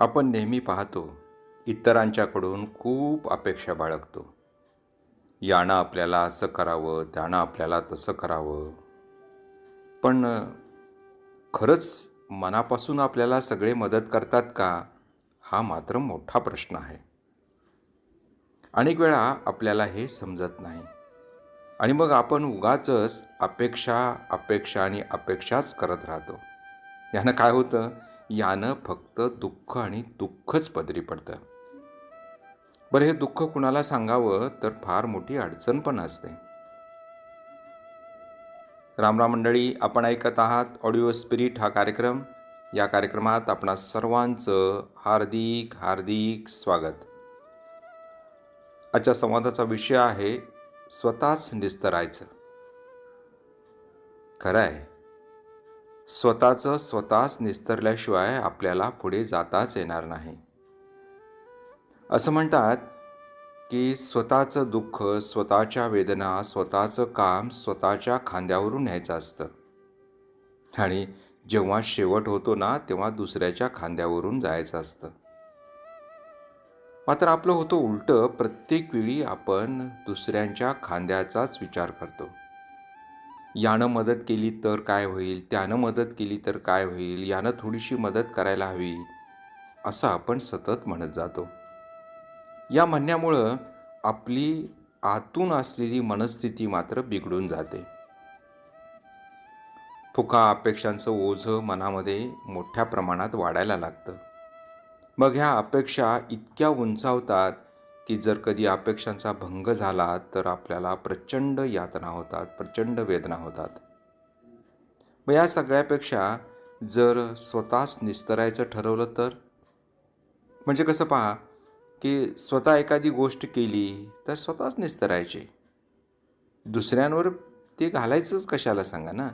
आपण नेहमी पाहतो इतरांच्याकडून खूप अपेक्षा बाळगतो. यानं आपल्याला असं करावं त्यानं आपल्याला तसं करावं. पण खरंच मनापासून आपल्याला सगळे मदत करतात का हा मात्र मोठा प्रश्न आहे. अनेक वेळा आपल्याला हे समजत नाही. आणि मग आपण उगाच अपेक्षा अपेक्षा आणि अपेक्षाच करत राहतो. यानं काय होतं? यानं फक्त दुःख आणि दुःखच पदरी पडतं. बरं हे दुःख कुणाला सांगावं तर फार मोठी अडचण पण असते. रामराम मंडळी आपण ऐकत आहात ऑडिओ स्पिरिट हा कार्यक्रम. या कार्यक्रमात आपणा सर्वांचं हार्दिक हार्दिक स्वागत. आजच्या संवादाचा विषय आहे स्वतःच निस्तरायचं. खरं आहे. स्वतःचं स्वतःच निस्तरल्याशिवाय आपल्याला पुढे जाताच येणार नाही. असं म्हणतात की स्वतःचं दुःख स्वतःच्या वेदना स्वतःचं काम स्वतःच्या खांद्यावरून न्यायचं असतं. आणि जेव्हा शेवट होतो ना तेव्हा दुसऱ्याच्या खांद्यावरून जायचं असतं. मात्र आपलं होतं उलटं प्रत्येक वेळी आपण दुसऱ्यांच्या खांद्याचाच विचार करतो. यानं मदत केली तर काय होईल त्यानं मदत केली तर काय होईल यानं थोडीशी मदत करायला हवी असं आपण सतत म्हणत जातो. या म्हणण्यामुळं आपली आतून असलेली मनस्थिती मात्र बिघडून जाते. फुका अपेक्षांचं ओझं मनामध्ये मोठ्या प्रमाणात वाढायला लागतं. मग ह्या अपेक्षा इतक्या उंचावतात की जर कधी अपेक्षांचा भंग झाला तर आपल्याला प्रचंड यातना होतात प्रचंड वेदना होतात. मग या सगळ्यापेक्षा जर स्वतःच निस्तरायचं ठरवलं तर? म्हणजे कसं पहा की स्वतः एखादी गोष्ट केली तर स्वतःच निस्तरायची. दुसऱ्यांवर ते घालायचंच कशाला सांगा ना?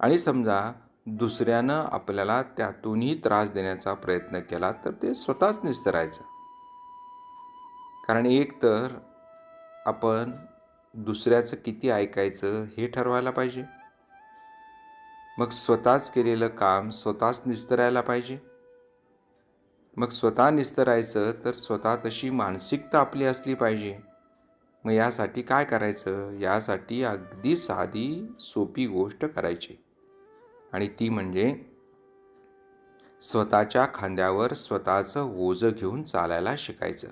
आणि समजा दुसऱ्यानं आपल्याला त्यातूनही त्रास देण्याचा प्रयत्न केला तर ते स्वतःच निस्तरायचं. कारण एक तर आपण दुसऱ्याचं किती ऐकायचं हे ठरवायला पाहिजे. मग स्वतःच केलेलं काम स्वतःच निस्तरायला पाहिजे. मग स्वतः निस्तरायचं तर स्वतः तशी मानसिकता आपली असली पाहिजे. मग यासाठी काय करायचं? यासाठी अगदी साधी सोपी गोष्ट करायची. आणि ती म्हणजे स्वतःच्या खांद्यावर स्वतःचं ओझं घेऊन चालायला शिकायचं.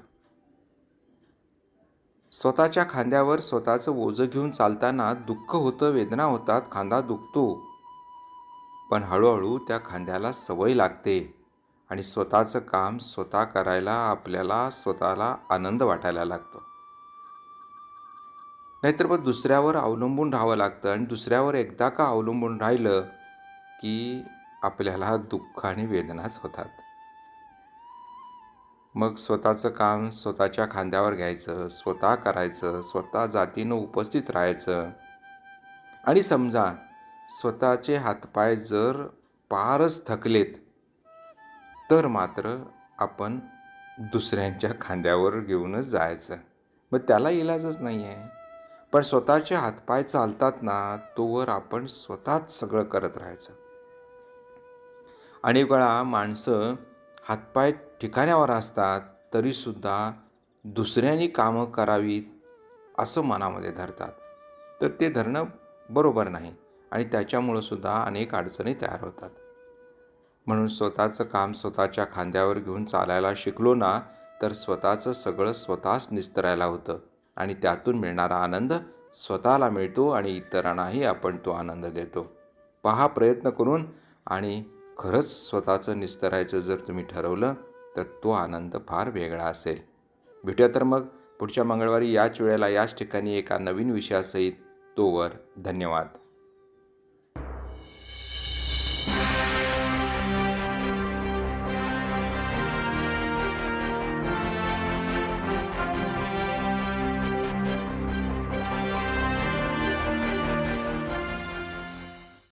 स्वतःच्या खांद्यावर स्वतःचं ओझं घेऊन चालताना दुःख होतं वेदना होतात खांदा दुखतो. पण हळूहळू त्या खांद्याला सवय लागते आणि स्वतःचं काम स्वतः करायला आपल्याला स्वतःला आनंद वाटायला लागतो. नाहीतर मग दुसऱ्यावर अवलंबून राहावं लागतं आणि दुसऱ्यावर एकदा का अवलंबून राहिलं की आपल्याला दुःख आणि वेदनाच होतात. मग स्वतःचं काम स्वतःच्या खांद्यावर घ्यायचं स्वतः करायचं स्वतः जातीनं उपस्थित राहायचं. आणि समजा स्वतःचे हातपाय जर पारच थकलेत तर मात्र आपण दुसऱ्यांच्या खांद्यावर घेऊनच जायचं. मग त्याला इलाजच नाही आहे पण स्वतःचे हातपाय चालतात ना तोवर आपण स्वतःच सगळं करत राहायचं. अनेक वेळा माणसं हातपाय ठिकाण्यावर असतात तरीसुद्धा दुसऱ्यांनी कामं करावीत असं मनामध्ये धरतात. तर ते धरणं बरोबर नाही आणि त्याच्यामुळं सुद्धा अनेक अडचणी तयार होतात. म्हणून स्वतःचं काम स्वतःच्या खांद्यावर घेऊन चालायला शिकलो ना तर स्वतःचं सगळं स्वतःच निस्तरायला होतं आणि त्यातून मिळणारा आनंद स्वतःला मिळतो आणि इतरांनाही आपण तो आनंद देतो. पहा प्रयत्न करून आणि खरंच स्वतःचं निस्तरायचं जर तुम्ही ठरवलं तर तो आनंद फार वेगळा असेल. भेटूया तर मग पुढच्या मंगळवारी याच वेळेला याच ठिकाणी एका नवीन विषयासहित. तोवर धन्यवाद.